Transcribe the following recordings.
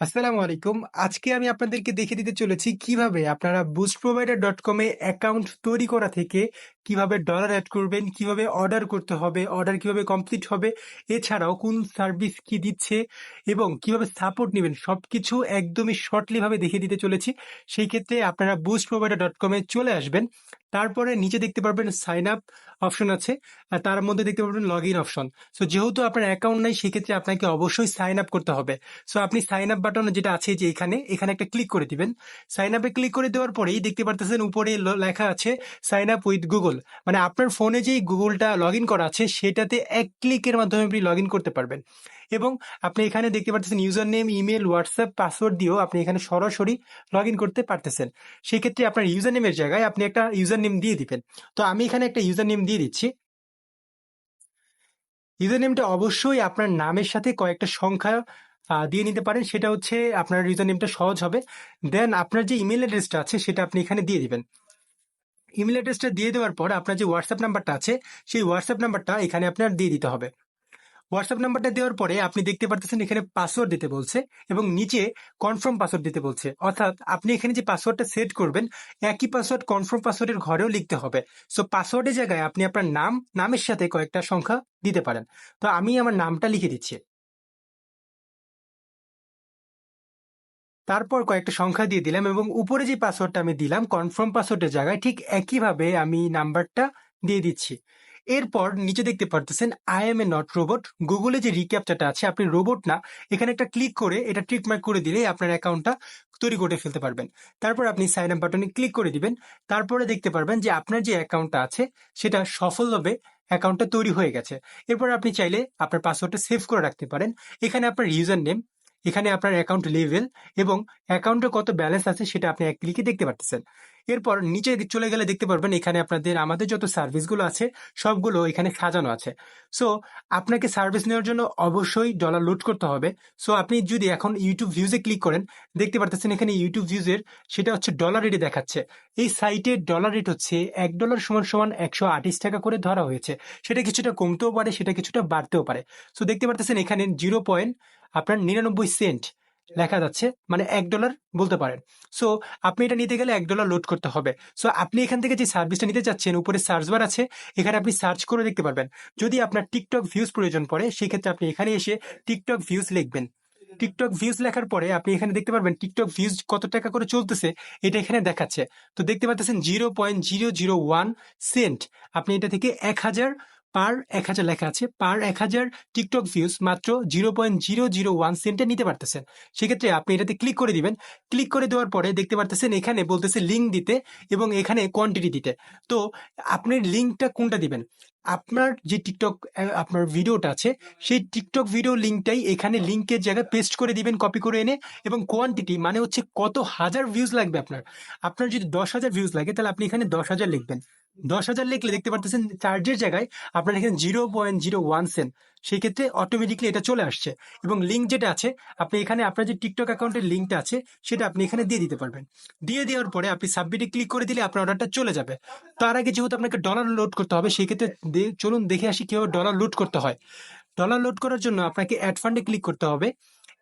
আসসালামু আলাইকুম। আজকে আমি আপনাদেরকে দেখিয়ে দিতে চলেছি কীভাবে আপনারা বুস্ট প্রোভাইডার ডট এ অ্যাকাউন্ট তৈরি করা থেকে কীভাবে ডলার অ্যাড করবেন, কীভাবে অর্ডার করতে হবে, অর্ডার কীভাবে কমপ্লিট হবে, এছাড়াও কোন সার্ভিস কি দিচ্ছে এবং কীভাবে সাপোর্ট নিবেন সবকিছু একদমই শর্টলিভাবে দেখিয়ে দিতে চলেছি। সেই ক্ষেত্রে আপনারা বুস্ট প্রোভাইডার ডট কমে চলে আসবেন। তারপরে নিচে দেখতে পারবেন সাইন আপ অপশন আছে, আর তার মধ্যে দেখতে পারবেন লগ ইন অপশন সো যেহেতু আপনার অ্যাকাউন্ট নাই, সেক্ষেত্রে আপনাকে অবশ্যই সাইন আপ করতে হবে। সো আপনি সাইন আপ বাটন যেটা আছে যে এখানে এখানে একটা ক্লিক করে দিবেন। সাইন আপে ক্লিক করে দেওয়ার পরেই দেখতে পারতেছেন উপরে লেখা আছে সাইন আপ উইথ গুগল মানে আপনার ফোনে যেই গুগলটা লগ ইন করা আছে, সেটাতে এক ক্লিকের মাধ্যমে আপনি লগ ইন করতে পারবেন। এবং আপনি এখানে দেখতে পারতেছেন user name email WhatsApp password দিয়েও আপনি এখানে সরাসরি লগ ইন করতে পারতেছেন। সেক্ষেত্রে আপনার ইউজার নেমের জায়গায় আপনি একটা ইউজার নেম দিয়ে দিবেন। তো আমি এখানে একটা ইউজার নেম দিয়ে দিচ্ছি। ইউজার নেমটা অবশ্যই আপনার নামের সাথে কয়েকটা সংখ্যা দিয়ে নিতে পারেন। সেটা হচ্ছে আপনার ইউজার নেমটা সহজ হবে। দেন আপনার যে ইমেল অ্যাড্রেসটা আছে, সেটা আপনি এখানে দিয়ে দিবেন। ইমেল অ্যাড্রেসটা দিয়ে দেওয়ার পর আপনার যে হোয়াটসঅ্যাপ নাম্বারটা আছে, সেই হোয়াটসঅ্যাপ নাম্বারটা এখানে আপনার দিয়ে দিতে হবে। হোয়াটসঅ্যাপ নাম্বারটা দেওয়ার পরে আপনি দেখতে পারতেছেন এখানে পাসওয়ার্ড দিতে বলছে এবং নিচে কনফার্ম পাসওয়ার্ড দিতে বলছে। অর্থাৎ আপনি এখানে যে পাসওয়ার্ডটা সেট করবেন, একই পাসওয়ার্ড কনফার্ম পাসওয়ার্ডের ঘরেও লিখতে হবে। সো পাসওয়ার্ডের জায়গায় আপনি আপনার নাম, নামের সাথে কয়েকটা সংখ্যা দিতে পারেন। তো আমি আমার নামটা লিখে দিচ্ছি। তারপর কয়েকটা সংখ্যা দিয়ে দিলাম এবং উপরে যে পাসওয়ার্ডটা আমি দিলাম কনফার্ম পাসওয়ার্ডের জায়গায় ঠিক একইভাবে আমি নাম্বারটা দিয়ে দিচ্ছি। এরপর নিচে দেখতে পারতেছেন I am a not robot গুগলে যে রিক্যাপচারটা আছে, আপনি রোবট না, এখানে একটা ক্লিক করে এটা ট্রিক মার্ক করে দিলেই আপনার অ্যাকাউন্টটা তৈরি করে ফেলতে পারবেন। তারপর আপনি সাইন আপ বাটনে ক্লিক করে দিবেন, তারপরে দেখতে পারবেন যে আপনার যে অ্যাকাউন্টটা আছে, সেটা সফলভাবে অ্যাকাউন্টটা তৈরি হয়ে গেছে। এরপর আপনি চাইলে আপনার পাসওয়ার্ডটা সেভ করে রাখতে পারেন। এখানে আপনার ইউজার নেম এখানে আপনার অ্যাকাউন্ট লেভেল এবং অ্যাকাউন্টে কত ব্যালেন্স আছে সেটা আপনি এক ক্লিকে দেখতে পারতেছেন। এরপর নিচে চলে গেলে দেখতে পারবেন এখানে আপনাদের, আমাদের যত সার্ভিসগুলো আছে, সবগুলো এখানে সাজানো আছে। সো আপনাকে সার্ভিস নেওয়ার জন্য অবশ্যই ডলার লোড করতে হবে। সো আপনি যদি এখন ইউটিউব ভিউজে ক্লিক করেন, দেখতে পারতেছেন এখানে ইউটিউব ভিউজের সেটা হচ্ছে ডলার রেটে দেখাচ্ছে। এই সাইটের ডলার রেট হচ্ছে এক ডলার সমান সমান একশো আঠাশ টাকা করে ধরা হয়েছে। সেটা কিছুটা কমতেও পারে, সেটা কিছুটা বাড়তেও পারে। সো দেখতে পারতেছেন এখানে জিরো পয়েন্ট আপনার নিরানব্বই সেন্ট লেখা যাচ্ছে মানে এক ডলার বলতে পারেন। সো আপনি এটা নিতে গেলে এক ডলার লোড করতে হবে। সো আপনি এখান থেকে যে সার্ভিসটা নিতে চাচ্ছেন উপরে সার্চ বার আছে এখানে আপনি সার্চ করে দেখতে পারবেন। যদি আপনার টিকটক ভিউজ প্রয়োজন পড়ে সেক্ষেত্রে আপনি এখানে এসে টিকটক ভিউজ লিখবেন। টিকটক ভিউজ লেখার পরে আপনি এখানে দেখতে পারবেন টিকটক ভিউজ কত টাকা করে চলতেছে এটা এখানে দেখাচ্ছে। তো দেখতে পাচ্ছেন zero point zero zero one cent আপনি এটা থেকে এক হাজার পার এক হাজার লেখা আছে, পার এক হাজার টিকটক ভিউজ মাত্র zero point zero zero one সেন্টে নিতে পারতেছেন। সেক্ষেত্রে আপনি এটাতে ক্লিক করে দিবেন। ক্লিক করে দেওয়ার পরে দেখতে পারতেছেন এখানে বলতেছে লিঙ্ক দিতে এবং এখানে কোয়ান্টিটি দিতে। তো আপনি লিঙ্কটা কোনটা দিবেন? আপনার যে টিকটক আপনার ভিডিওটা আছে, সেই টিকটক ভিডিও লিঙ্কটাই এখানে লিঙ্কের জায়গায় পেস্ট করে দিবেন কপি করে এনে এবং কোয়ান্টিটি মানে হচ্ছে কত হাজার ভিউজ লাগবে আপনার। আপনার যদি দশ হাজার ভিউজ লাগে, তাহলে আপনি এখানে দশ হাজার লিখবেন। দশ হাজার লিখলে দেখতে পারতেছেন চার্জের জায়গায় আপনার এখানে zero point zero one cent. সেই ক্ষেত্রে অটোমেটিকলি এটা চলে আসছে এবং লিঙ্ক যেটা আছে, আপনি এখানে আপনার যে টিকটক অ্যাকাউন্টের লিঙ্কটা আছে, সেটা আপনি এখানে দিয়ে দিতে পারবেন। দিয়ে দেওয়ার পরে আপনি সাবমিটে ক্লিক করে দিলে আপনার অর্ডারটা চলে যাবে। তার আগে যেহেতু আপনাকে ডলার লোড করতে হবে, সেই ক্ষেত্রে চলুন দেখে আসি কীভাবে ডলার লোড করতে হয়। ডলার লোড করার জন্য আপনাকে অ্যাড ফান্ডে ক্লিক করতে হবে।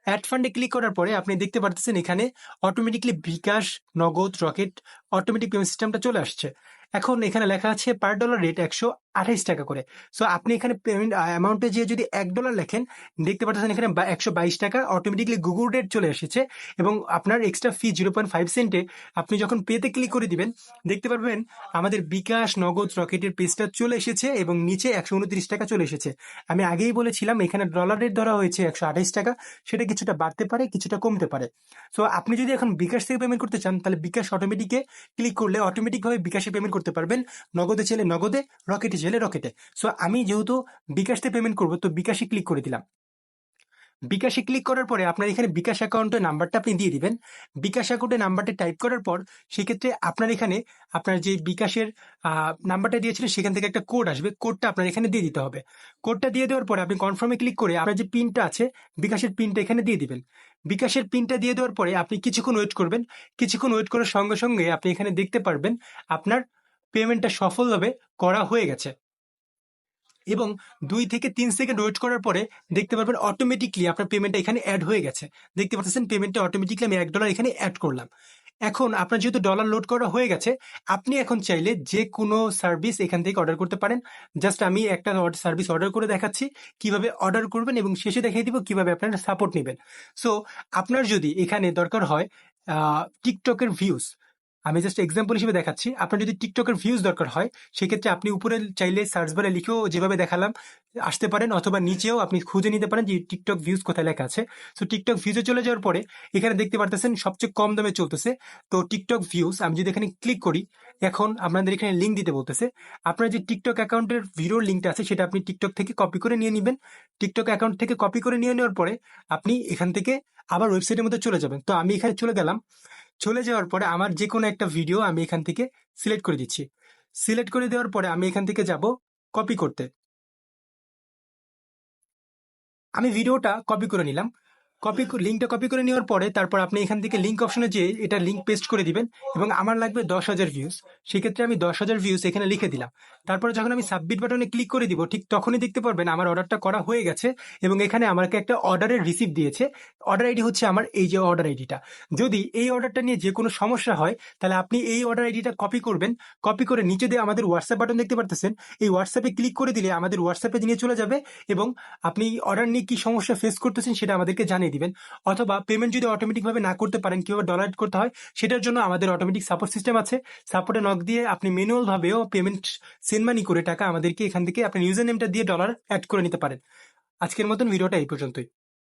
অ্যাড ফান্ডে ক্লিক করার পরে আপনি দেখতে পারতেছেন এখানে অটোমেটিকলি বিকাশ, নগদ, রকেট অটোমেটিক পেমেন্ট সিস্টেমটা চলে আসছে। এখন এখানে লেখা আছে পার ডলার রেট একশো আঠাইশ টাকা করে। সো আপনি এখানে পেমেন্ট অ্যামাউন্টে যেয়ে যদি এক ডলার লেখেন, দেখতে পাচ্ছেন এখানে একশো বাইশ টাকা অটোমেটিকলি গুগল রেট চলে এসেছে এবং আপনার extra fee zero point five সেন্টে আপনি যখন পেতে ক্লিক করে দিবেন, দেখতে পারবেন আমাদের বিকাশ নগদ রকেটের পেজটা চলে এসেছে এবং নিচে একশো উনত্রিশ টাকা চলে এসেছে। আমি আগেই বলেছিলাম, এখানে ডলার রেট ধরা হয়েছে একশো আঠাইশ টাকা, সেটা কিছুটা বাড়তে পারে, কিছুটা কমতে পারে। সো আপনি যদি এখন বিকাশ থেকে পেমেন্ট করতে চান, তাহলে বিকাশ অটোমেটিকে ক্লিক করলে অটোমেটিকভাবে বিকাশে পেমেন্ট করতে পারবেন। নগদে চাইলে নগদে, রকেটে চাইলে রকেটে। সো আমি যেহেতু বিকাশতে পেমেন্ট করব, তো বিকাশে ক্লিক করে দিলাম। বিকাশে ক্লিক করার পরে আপনার এখানে বিকাশ অ্যাকাউন্টের নাম্বারটা আপনি দিয়ে দিবেন। বিকাশ অ্যাকাউন্টের নাম্বারটা টাইপ করার পর সেক্ষেত্রে আপনার এখানে আপনার যে বিকাশের নাম্বারটা দিয়েছিলেন সেখান থেকে একটা কোড আসবে। কোডটা আপনার এখানে দিয়ে দিতে হবে। কোডটা দিয়ে দেওয়ার পরে আপনি কনফার্মে ক্লিক করে আপনার যে পিনটা আছে, বিকাশের পিনটা এখানে দিয়ে দিবেন। বিকাশের পিনটা দিয়ে দেওয়ার পরে আপনি কিছুক্ষণ ওয়েট করবেন। কিছুক্ষণ ওয়েট করার সঙ্গে সঙ্গে আপনি এখানে দেখতে পারবেন আপনার পেমেন্টটা সফলভাবে করা হয়ে গেছে। এবং দুই থেকে তিন সেকেন্ড ওয়েট করার পরে দেখতে পারবেন অটোমেটিকলি আপনার পেমেন্টটা এখানে অ্যাড হয়ে গেছে। দেখতে পাচ্ছেন পেমেন্টটা অটোমেটিকলি আমি এক ডলার এখানে অ্যাড করলাম। এখন আপনার যেহেতু ডলার লোড করা হয়ে গেছে, আপনি এখন চাইলে যে কোনো সার্ভিস এখান থেকে অর্ডার করতে পারেন। জাস্ট আমি একটা সার্ভিস অর্ডার করে দেখাচ্ছি, কীভাবে অর্ডার করবেন এবং শেষে দেখিয়ে দিব কীভাবে আপনারা সাপোর্ট নেবেন। সো আপনার যদি এখানে দরকার হয় টিকটকের ভিউজ আমি জাস্ট এক্সাম্পল হিসেবে দেখাচ্ছি। আপনার যদি টিকটকের ভিউজ দরকার হয়, সেক্ষেত্রে আপনি উপরে চাইলে সার্চ বারে লিখেও যেভাবে দেখালাম, আসতে পারেন অথবা নিচেও আপনি খুঁজে নিতে পারেন যে টিকটক ভিউজ কোথায় লেখা আছে। সো টিকটক ভিউজে চলে যাওয়ার পরে, এখানে দেখতে পারতেছেন সবচেয়ে কম দামে চলতেছে। তো টিকটক ভিউজ আমি যদি এখানে ক্লিক করি, এখন আপনাদের এখানে লিঙ্ক দিতে বলতেছে। আপনার যে টিকটক অ্যাকাউন্টের ভিডিওর লিঙ্কটা আছে, সেটা আপনি টিকটক থেকে কপি করে নিয়ে নেবেন। টিকটক অ্যাকাউন্ট থেকে কপি করে নিয়ে নেওয়ার পরে, আপনি এখান থেকে আবার ওয়েবসাইটের মধ্যে চলে যাবেন। তো আমি এখানে চলে গেলাম। চলে যাওয়ার পরে আমার যে কোনো একটা ভিডিও আমি এখান থেকে সিলেক্ট করে দিচ্ছি। সিলেক্ট করে দেওয়ার পরে আমি এখান থেকে যাব কপি করতে। আমি ভিডিওটা কপি করে নিলাম। কপি লিঙ্কটা কপি করে নেওয়ার পরে তারপর আপনি এখান থেকে লিঙ্ক অপশনে যেয়ে এটা লিঙ্ক পেস্ট করে দিবেন এবং আমার লাগবে দশ হাজার ভিউজ সেক্ষেত্রে আমি দশ হাজার ভিউজ এখানে লিখে দিলাম। তারপরে যখন আমি সাবমিট বাটনে ক্লিক করে দিব, ঠিক তখনই দেখতে পারবেন আমার অর্ডারটা করা হয়ে গেছে এবং এখানে আমাকে একটা অর্ডারের রিসিভ দিয়েছে। অর্ডার আইডি হচ্ছে আমার এই যে অর্ডার আইডিটা যদি এই অর্ডারটা নিয়ে যে কোনো সমস্যা হয়, তাহলে আপনি এই অর্ডার আইডিটা কপি করবেন। কপি করে নিচে দিয়ে আমাদের হোয়াটসঅ্যাপ বাটন দেখতে পারতেছেন। এই হোয়াটসঅ্যাপে ক্লিক করে দিলে আমাদের হোয়াটসঅ্যাপে নিয়ে চলে যাবে এবং আপনি অর্ডার নিয়ে কি সমস্যা ফেস করতেছেন সেটা আমাদেরকে জানিয়ে দিবেন। অথবা পেমেন্ট যদি অটোমেটিক ভাবে না করতে পারেন, কীভাবে ডলার করতে হয়, সেটার জন্য আমাদের অটোমেটিক সাপোর্ট সিস্টেম আছে। সাপোর্টে নক দিয়ে আপনি ম্যানুয়াল ভাবেও পেমেন্ট সেন্ড মানি করে টাকা আমাদেরকে এখান থেকে আপনি ইউজার নেমটা দিয়ে ডলার অ্যাড করে নিতে পারেন। আজকের মতন ভিডিওটা এই পর্যন্তই।